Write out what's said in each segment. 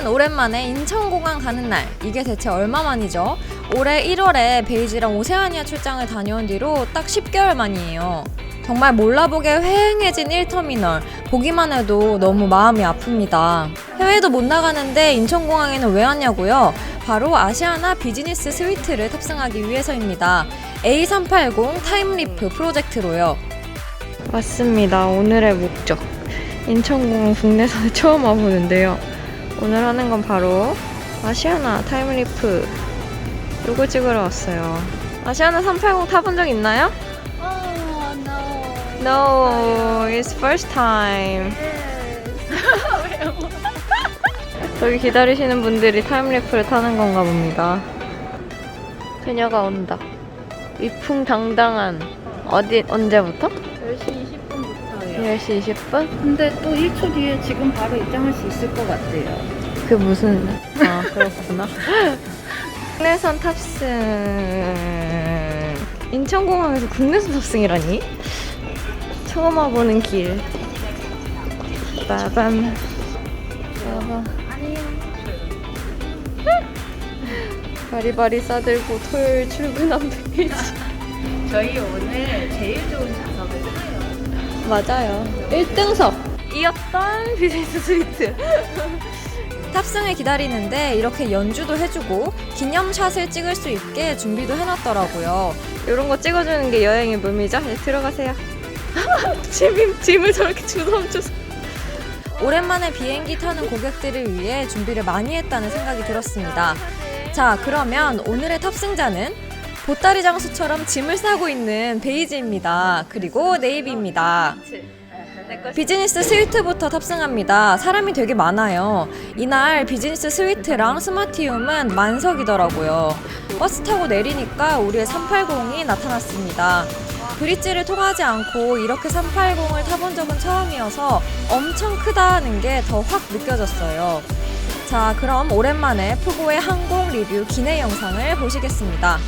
오늘은 오랜만에 인천공항 가는 날. 이게 대체 얼마 만이죠? 올해 1월에 베이지랑 오세아니아 출장을 다녀온 뒤로 딱 10개월 만이에요. 정말 몰라보게 휑해진 1터미널. 보기만 해도 너무 마음이 아픕니다. 해외도 못 나가는데 인천공항에는 왜 왔냐고요? 바로 아시아나 비즈니스 스위트를 탑승하기 위해서입니다. A380 타임리프 프로젝트로요. 왔습니다. 오늘의 목적. 인천공항 국내선에 처음 와보는데요. 오늘 하는 건 바로 아시아나 타임리프 요거 찍으러 왔어요. 아시아나 380 타본 적 있나요? Oh no. No, it's first time. 저기 기다리시는 분들이 타임리프를 타는 건가 봅니다. 그녀가 온다. 위풍당당한 어디 언제부터? 10시 20분? 근데 또 1초 뒤에 지금 바로 입장할 수 있을 것 같아요. 그 무슨 아 그렇구나. 국내선 탑승 인천공항에서 국내선 탑승이라니? 처음 와보는 길. 빠밤. 빠밤. 바리바리 싸들고 토요일 출근한 페이지. 저희 오늘 제일 좋은 좌석을. 맞아요. 1등석. 이었던 비즈니스 스위트. 탑승을 기다리는데 이렇게 연주도 해주고 기념샷을 찍을 수 있게 준비도 해놨더라고요. 이런 거 찍어주는 게 여행의 묘미죠? 이제 들어가세요. 짐, 짐을 저렇게 주섬주섬. 오랜만에 비행기 타는 고객들을 위해 준비를 많이 했다는 생각이 들었습니다. 자, 그러면 오늘의 탑승자는 보따리 장수처럼 짐을 싸고 있는 베이지입니다. 그리고 네이비입니다. 비즈니스 스위트부터 탑승합니다. 사람이 되게 많아요. 이날 비즈니스 스위트랑 스마티움은 만석이더라고요. 버스 타고 내리니까 우리의 380이 나타났습니다. 브릿지를 통하지 않고 이렇게 380을 타본 적은 처음이어서 엄청 크다는 게 더 확 느껴졌어요. 자, 그럼 오랜만에 푸고의 항공 리뷰 기내 영상을 보시겠습니다.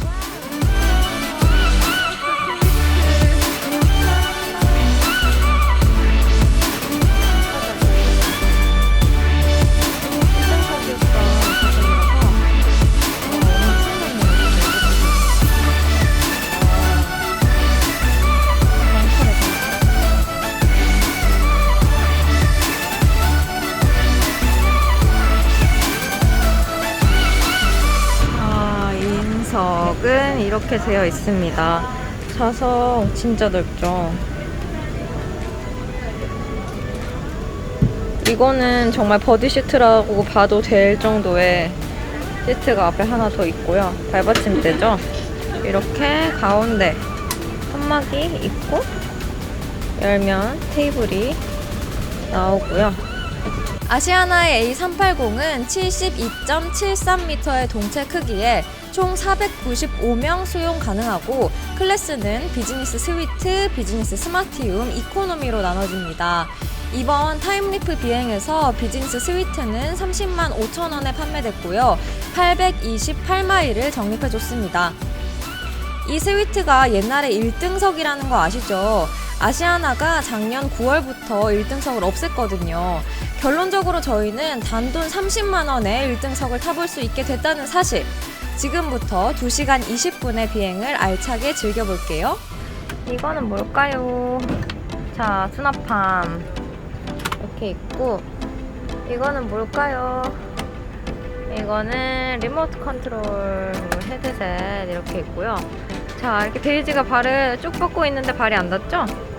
이렇게 되어 있습니다. 좌석 진짜 넓죠. 이거는 정말 버디 시트라고 봐도 될 정도의 시트가 앞에 하나 더 있고요. 발받침대죠. 이렇게 가운데 칸막이 있고 열면 테이블이 나오고요. 아시아나의 A380은 72.73m의 동체 크기에 총 495명 수용 가능하고 클래스는 비즈니스 스위트, 비즈니스 스마티움, 이코노미로 나눠집니다. 이번 타임리프 비행에서 비즈니스 스위트는 30만 5천 원에 판매됐고요. 828마일을 적립해줬습니다. 이 스위트가 옛날에 1등석이라는 거 아시죠? 아시아나가 작년 9월부터 1등석을 없앴거든요. 결론적으로 저희는 단돈 30만 원에 1등석을 타볼 수 있게 됐다는 사실. 지금부터 2시간 20분의 비행을 알차게 즐겨볼게요. 이거는 뭘까요? 자, 수납함. 이렇게 있고, 이거는 뭘까요? 이거는 리모트 컨트롤 헤드셋 이렇게 있고요. 자, 이렇게 베이지가 발을 쭉 뻗고 있는데 발이 안 닿죠?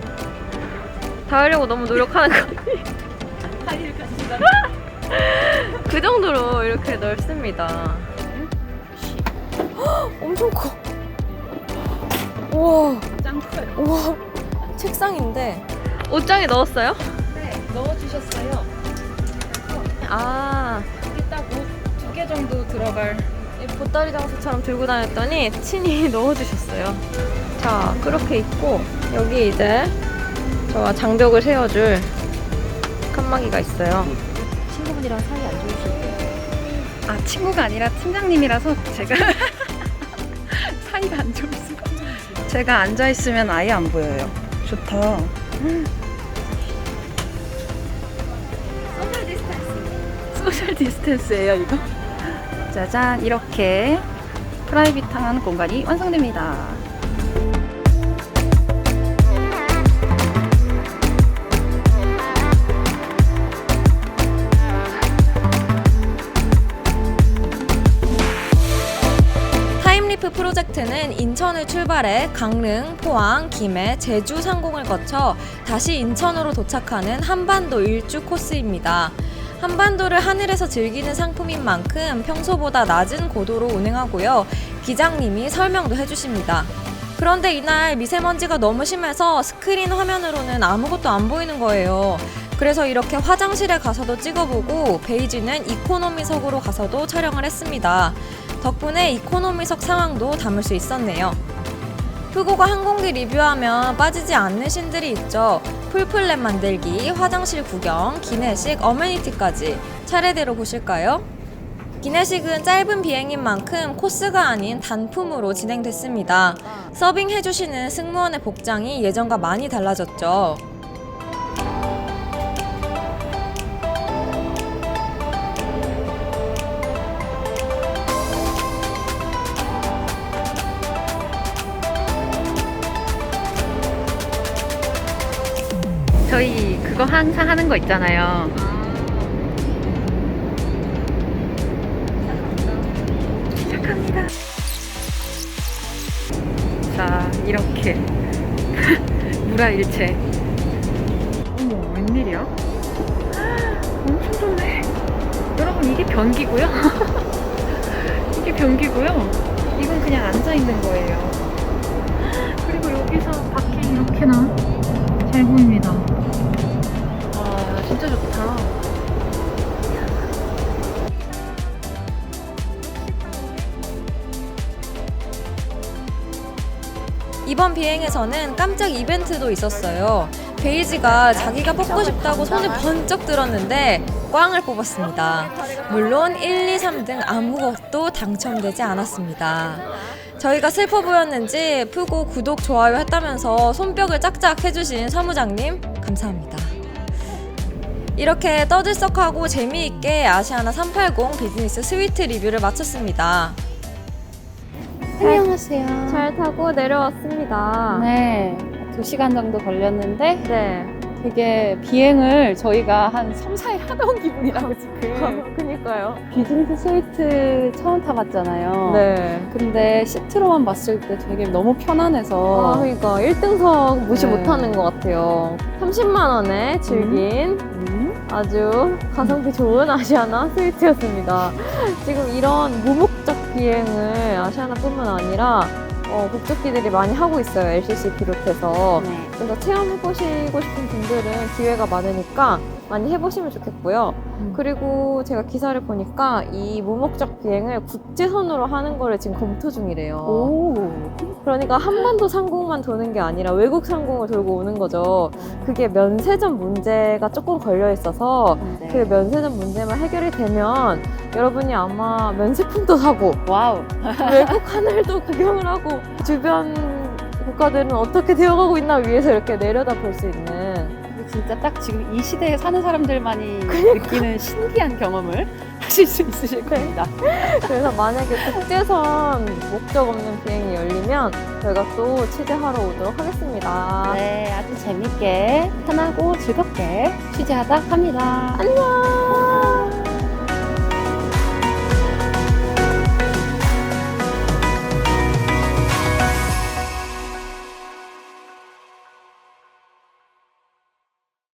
닿으려고 너무 노력하는 거. 파이를 가진다. 그 정도로 이렇게 넓습니다. 엄청 커. 우와, 짱 커요. 우와. 책상인데 옷장에 넣었어요? 네, 넣어주셨어요. 아, 여기 딱옷두 개 정도 들어갈. 이 보따리 장수처럼 들고 다녔더니 친히 넣어주셨어요. 자, 그렇게 있고 여기 이제 저와 장벽을 세워줄 칸막이가 있어요. 친구분이랑 사이 안 좋으실 때. 아, 친구가 아니라 팀장님이라서 제가 사이가 안 좋을 수가. 제가 앉아 있으면 아예 안 보여요. 좋다. 소셜 디스턴스예요, 이거. 짜잔, 이렇게 프라이빗한 공간이 완성됩니다. 프 프로젝트는 인천을 출발해 강릉, 포항, 김해, 제주 상공을 거쳐 다시 인천으로 도착하는 한반도 일주 코스입니다. 한반도를 하늘에서 즐기는 상품인 만큼 평소보다 낮은 고도로 운행하고요. 기장님이 설명도 해주십니다. 그런데 이날 미세먼지가 너무 심해서 스크린 화면으로는 아무것도 안 보이는 거예요. 그래서 이렇게 화장실에 가서도 찍어보고 베이지는 이코노미석으로 가서도 촬영을 했습니다. 덕분에 이코노미석 상황도 담을 수 있었네요. 푸고가 항공기 리뷰하면 빠지지 않는 신들이 있죠. 풀플랜 만들기, 화장실 구경, 기내식, 어메니티까지 차례대로 보실까요? 기내식은 짧은 비행인 만큼 코스가 아닌 단품으로 진행됐습니다. 서빙 해주시는 승무원의 복장이 예전과 많이 달라졌죠. 그거 항상 하는 거 있잖아요. 시작합니다. 자, 이렇게. 무라일체. 어머, 웬일이야? 엄청 좋네. 여러분, 이게 변기고요. 이게 변기고요. 이건 그냥 앉아 있는 거예요. 그리고 여기서 밖이 이렇게 나 잘 보입니다. 와, 진짜 좋다. 이번 비행에서는 깜짝 이벤트도 있었어요. 베이지가 자기가 뽑고 싶다고 손을 번쩍 들었는데 꽝을 뽑았습니다. 물론 1, 2, 3등 아무것도 당첨되지 않았습니다. 저희가 슬퍼 보였는지 푸고 구독, 좋아요 했다면서 손뼉을 짝짝 해주신 사무장님 감사합니다. 이렇게 떠들썩하고 재미있게 아시아나 380 비즈니스 스위트 리뷰를 마쳤습니다. 안녕하세요. 잘 타고 내려왔습니다. 네, 2시간 정도 걸렸는데 네. 되게 비행을 저희가 한 3, 4일 하다 온 기분이라고 지금. 그니까요. 비즈니스 스위트 처음 타봤잖아요. 네. 근데 시트로만 봤을 때 되게 너무 편안해서 아, 그러니까 1등석 무시 네. 못하는 것 같아요. 30만 원에 즐긴 음, 아주 가성비 좋은 아시아나 스위트였습니다. 지금 이런 무목적 비행을 아시아나뿐만 아니라 어, 국적기들이 많이 하고 있어요. LCC 비롯해서. 네. 좀더 체험해보시고 싶은 분들은 기회가 많으니까 많이 해보시면 좋겠고요. 음. 그리고 제가 기사를 보니까 이 무목적 비행을 국제선으로 하는 거를 지금 검토 중이래요. 오. 그러니까 한반도 상공만 도는 게 아니라 외국 상공을 돌고 오는 거죠. 그게 면세점 문제가 조금 걸려 있어서 네. 그 면세점 문제만 해결이 되면 여러분이 아마 면세품도 사고 와우. 외국 하늘도 구경을 하고 주변 국가들은 어떻게 되어가고 있나 위해서 이렇게 내려다 볼 수 있는 진짜 딱 지금 이 시대에 사는 사람들만이 느끼는 신기한 경험을 하실 수 있으실 겁니다. 그래서 만약에 국제선 목적 없는 비행이 열리면 저희가 또 취재하러 오도록 하겠습니다. 네, 아주 재밌게, 편하고 즐겁게 취재하다 갑니다. 안녕!